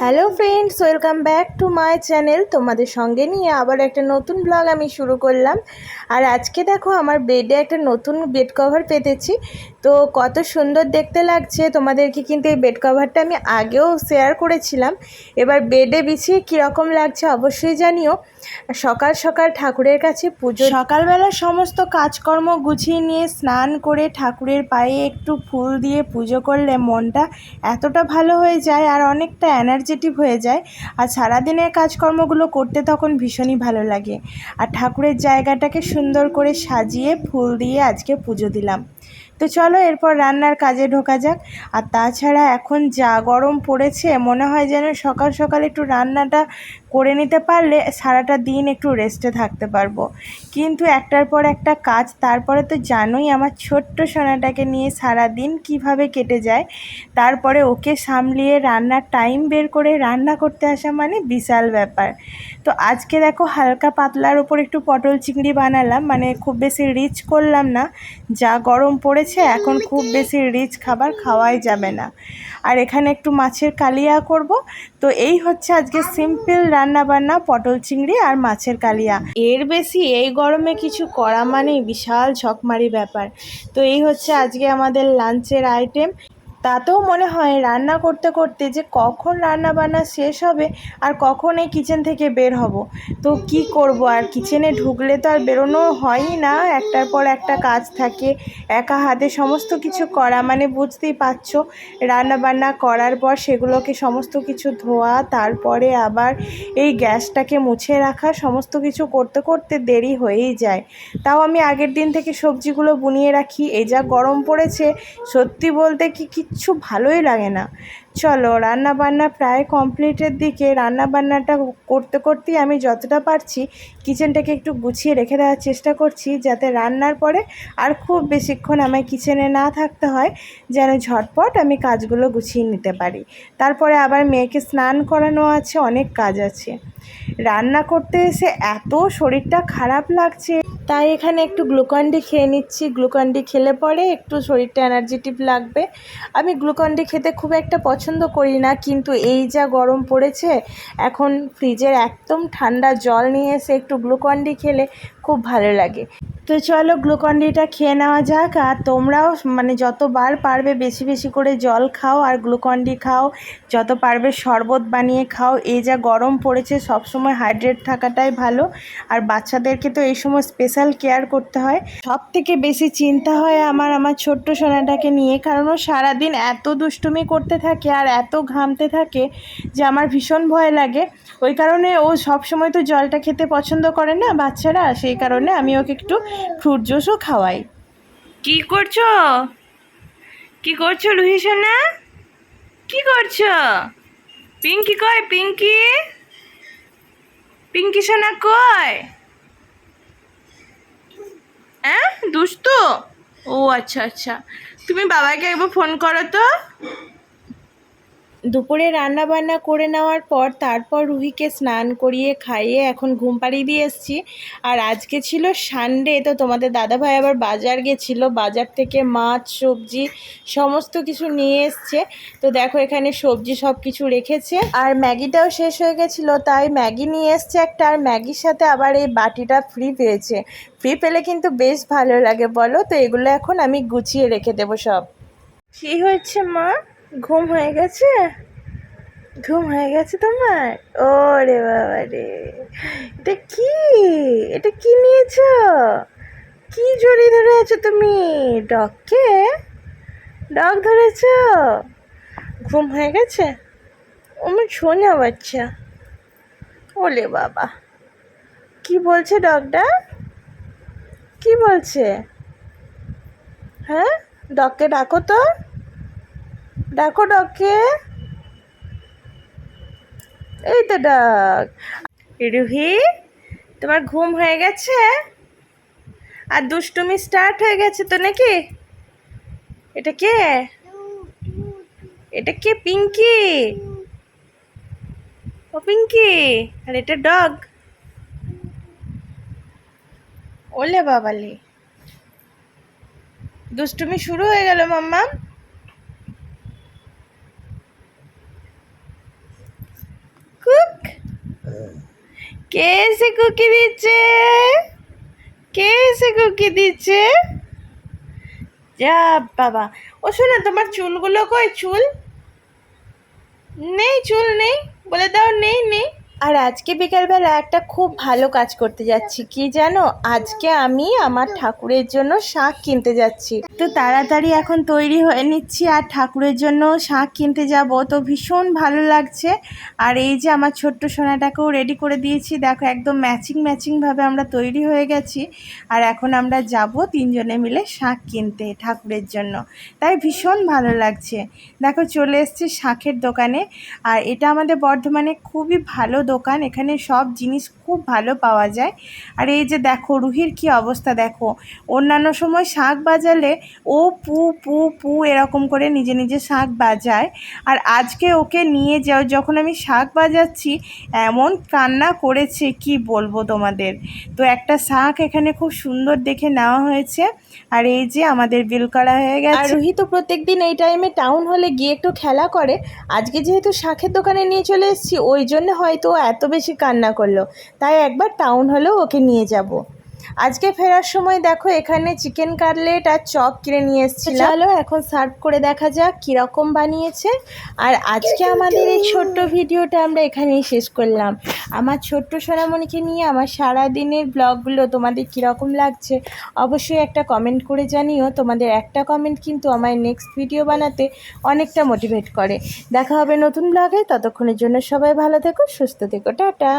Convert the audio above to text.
Hello friends welcome back to my channel তোমাদের সঙ্গে নিয়ে আবার একটা নতুন ব্লগ আমি শুরু করলাম। আর আজকে দেখো আমার বেডে একটা নতুন বেড কভার পেতেছি। তো কত সুন্দর দেখতে লাগছে। তোমাদেরকে কিন্তু এই বেড কভারটা আমি আগেও শেয়ার করেছিলাম। এবার বেডে বিছিয়ে কীরকম লাগছে অবশ্যই জানিও। সকাল সকাল ঠাকুরের কাছে পুজো সকালবেলা সমস্ত কাজকর্ম গুছিয়ে নিয়ে স্নান করে ঠাকুরের পায়ে একটু ফুল দিয়ে পুজো করলে মনটা এতটা ভালো হয়ে যায় আর অনেকটা এনার্জেটিক হয়ে যায় আর সারাদিনের কাজকর্মগুলো করতে তখন ভীষণই ভালো লাগে। আর ঠাকুরের জায়গাটাকে সুন্দর করে সাজিয়ে ফুল দিয়ে আজকে পুজো দিলাম। তো চলো এরপর রান্নার কাজে ঢোকা যাক। আর তাছাড়া এখন যা গরম পড়েছে, মনে হয় যেন সকাল সকাল একটু রান্নাটা করে নিতে পারলে সারাটা দিন একটু রেস্টে থাকতে পারব। কিন্তু একটার পর একটা কাজ তারপরে তো জানোই আমার ছোট্ট সোনাটাকে নিয়ে সারা দিন কীভাবে কেটে যায়। তারপরে ওকে সামলিয়ে রান্নার টাইম বের করে রান্না করতে আসা মানে বিশাল ব্যাপার। তো আজকে দেখো হালকা পাতলার ওপর একটু পটল চিংড়ি বানালাম মানে খুব বেশি রিচ করলাম না। যা গরম পড়েছে এখন খুব বেশি রিচ খাবার খাওয়াই যাবে না। আর এখানে একটু মাছের কালিয়া করব। তো এই হচ্ছে আজকে সিম্পল রান্না বান্না পটল চিংড়ি আর মাছের কালিয়া। এর বেশি এই গরমে কিছু করা মানে বিশাল ঝকমারি ব্যাপার। তো এই হচ্ছে আজকে আমাদের লাঞ্চের আইটেম তাতেও মনে হয় রান্না করতে করতে যে কখন রান্না বান্না শেষ হবে আর কখন এই কিচেন থেকে বের হব। তো কি করব আর কিচেনে ঢুকলে তো আর বেরোনো হয়ই না, একটার পর একটা কাজ থাকে, একা হাতে সমস্ত কিছু করা মানে বুঝতেই পারছ, রান্না বান্না করার পর সেগুলোকে সমস্ত কিছু ধোয়া, তারপরে আবার এই গ্যাসটাকে মুছে রাখা, সমস্ত কিছু করতে করতে দেরি হয়েই যায়। তাও আমি আগের দিন থেকে সবজিগুলো বুনিয়ে রাখি, এই যা গরম পড়েছে, সত্যি বলতে কি কিচ্ছু ভালোই লাগে না। চলো রান্না বান্না প্রায় কমপ্লিটের দিকে রান্না বান্নাটা করতে করতেই আমি যতটা পারছি কিচেনটাকে একটু গুছিয়ে রেখে দেওয়ার চেষ্টা করছি যাতে রান্নার পরে আর খুব বেশিক্ষণ আমায় কিচেনে না থাকতে হয়, যেন ঝটপট আমি কাজগুলো গুছিয়ে নিতে পারি। তারপরে আবার মেয়েকে স্নান করানো আছে, অনেক কাজ আছে। রান্না করতে এসে এত শরীরটা খারাপ লাগছে। তাই এখানে একটু গ্লুকন্ডি খেয়ে নিচ্ছি। গ্লুকন্ডি খেলে পরে একটু শরীরটা এনার্জেটিভ লাগবে। আমি গ্লুকন্ডি খেতে খুব একটা পছন্দ করি না, কিন্তু এই যা গরম পড়েছে, এখন ফ্রিজের একদম ঠান্ডা জল নিয়ে এসে একটু গ্লুকন্ডি খেলে খুব ভালো লাগে। তো চলো গ্লুকন্ডিটা খেয়ে নেওয়া যাক, আর তোমরাও মানে যতবার পারবে বেশি বেশি করে জল খাও, আর গ্লুকন্ডি খাও, যত পারবে শরবত বানিয়ে খাও। এই যা গরম পড়েছে, সবসময় হাইড্রেট থাকাটাই ভালো। আর বাচ্চাদেরকে তো এই সময় স্পেশাল কেয়ার করতে হয়। সব থেকে বেশি চিন্তা হয় আমার আমার ছোট্ট সোনাটাকে নিয়ে, কারণ ও সারাদিন এত দুষ্টুমি করতে থাকে আর এত ঘামতে থাকে যে আমার ভীষণ ভয় লাগে। ওই কারণে ও সবসময় তো জলটা খেতে পছন্দ করে না বাচ্চারা, সেই কারণে আমি ওকে একটু ফ্রুট জুসও খাওয়াই। কি করছ? কি করছ লুহি সোনা? কি করছ? পিঙ্কি কয় পিঙ্কি? পিঙ্কি সোনা কয় হ্যাঁ দুষ্টু? ও আচ্ছা আচ্ছা। তুমি বাবাকে একবার ফোন করো তো। দুপুরে রান্না বান্না করে নেওয়ার পর তারপর রুহিকে স্নান করিয়ে খাইয়ে এখন ঘুম পাড়িয়ে দিয়ে এসেছি। আর আজকে ছিল সানডে, তো তোমাদের দাদাভাই আবার বাজার গেছিল। বাজার থেকে মাছ, সবজি সমস্ত কিছু নিয়ে এসছে। তো দেখো এখানে সবজি সব কিছু রেখেছে। আর ম্যাগিটাও শেষ হয়ে গেছিল, তাই ম্যাগি নিয়ে এসছে একটা। আর ম্যাগির সাথে আবার এই বাটিটা ফ্রি পেয়েছে। ফ্রি পেলে কিন্তু বেশ ভালো লাগে, বলো? তো এগুলো এখন আমি গুছিয়ে রেখে দেবো সব। কী হয়েছে মা? ঘুম হয়ে গেছে? ঘুম হয়ে গেছে তোমার? ও রে বাবা রে। এটা কি? এটা কি নিয়েছ? কি জড়িয়ে ধরে আছো তুমি? ডগকে? ডগ ধরেছ? ঘুম হয়ে গেছে? আমার শোনা বাচ্চা। ওলে বাবা। কি বলছে ডগটা? কি বলছে? হ্যাঁ? ডগকে ডাকো তো। ডাকো ডগকে এই তো ডাক। রুহি, তোমার ঘুম হয়ে গেছে? আর দুষ্টুমি স্টার্ট হয়ে গেছে তো নাকি? এটা কে? এটা কে, পিঙ্কি? ও পিঙ্কি, আর এটা ডগ। ওলে বাবালি। দুষ্টুমি শুরু হয়ে গেল মাম্মা কে এসে কুকি দিচ্ছে? কে এসে কুকি দিচ্ছে? যা বাবা। ও শোনা, তোমার চুলগুলো কই? চুল? নেই চুল নেই। বলে দাও, নেই নেই। আর আজকে বিকালবেলা একটা খুব ভালো কাজ করতে যাচ্ছি। কি জানো? আজকে আমি আমার ঠাকুরের জন্য শাক কিনতে যাচ্ছি। তো তাড়াতাড়ি এখন তৈরি হয়ে নিচ্ছি আর ঠাকুরের জন্য শাক কিনতে যাব। তো ভীষণ ভালো লাগছে। আর এই যে আমার ছোট্ট সোনাটাকেও রেডি করে দিয়েছি। দেখো, একদম ম্যাচিং ম্যাচিংভাবে আমরা তৈরি হয়ে গেছি। আর এখন আমরা যাব তিনজনে মিলে শাক কিনতে ঠাকুরের জন্য। তাই ভীষণ ভালো লাগছে। দেখো, চলে এসেছি শাকের দোকানে। আর এটা আমাদের বর্ধমানে খুবই ভালো দোকান এখানে সব জিনিস খুব ভালো পাওয়া যায়। আর এই যে দেখো রুহির কি অবস্থা দেখো। অন্যান্য সময় শাক বাজালে ও পু পু পু এরকম করে নিজে নিজে শাক বাজায়। আর আজকে ওকে নিয়ে যাও যখন আমি শাক বাজাচ্ছি এমন কান্না করেছে কি বলব তোমাদের? তো একটা শাক এখানে খুব সুন্দর দেখে নেওয়া হয়েছে। আর এই যে আমাদের বিল করা হয়ে গেছে। আর রুহি তো প্রত্যেকদিন এই টাইমে টাউন হলে গিয়ে একটু খেলা করে। আজকে যেহেতু শাকের দোকানে নিয়ে চলে এসেছি ওই জন্য হয়তো এত বেশি কান্না করল। তাই একবার টাউন হলেও ওকে নিয়ে যাব। আজকে ফেরার সময় দেখো এখানে চিকেন কাটলেট আর চপ কিনে নিয়ে এসেছিলাম। চলো এখন সার্ভ করে দেখা যাক কীরকম বানিয়েছে। আর আজকে আমাদের এই ছোট্ট ভিডিওটা আমরা এখানেই শেষ করলাম। আমার ছোট্ট সোনামণিকে নিয়ে আমার সারা দিনের ব্লগগুলো তোমাদের কীরকম লাগছে অবশ্যই একটা কমেন্ট করে জানিও। তোমাদের একটা কমেন্ট কিন্তু আমার নেক্সট ভিডিও বানাতে অনেকটা মোটিভেট করে। দেখা হবে নতুন ব্লগে। ততক্ষণের জন্য সবাই ভালো থেকো, সুস্থ থেকো। টাটা।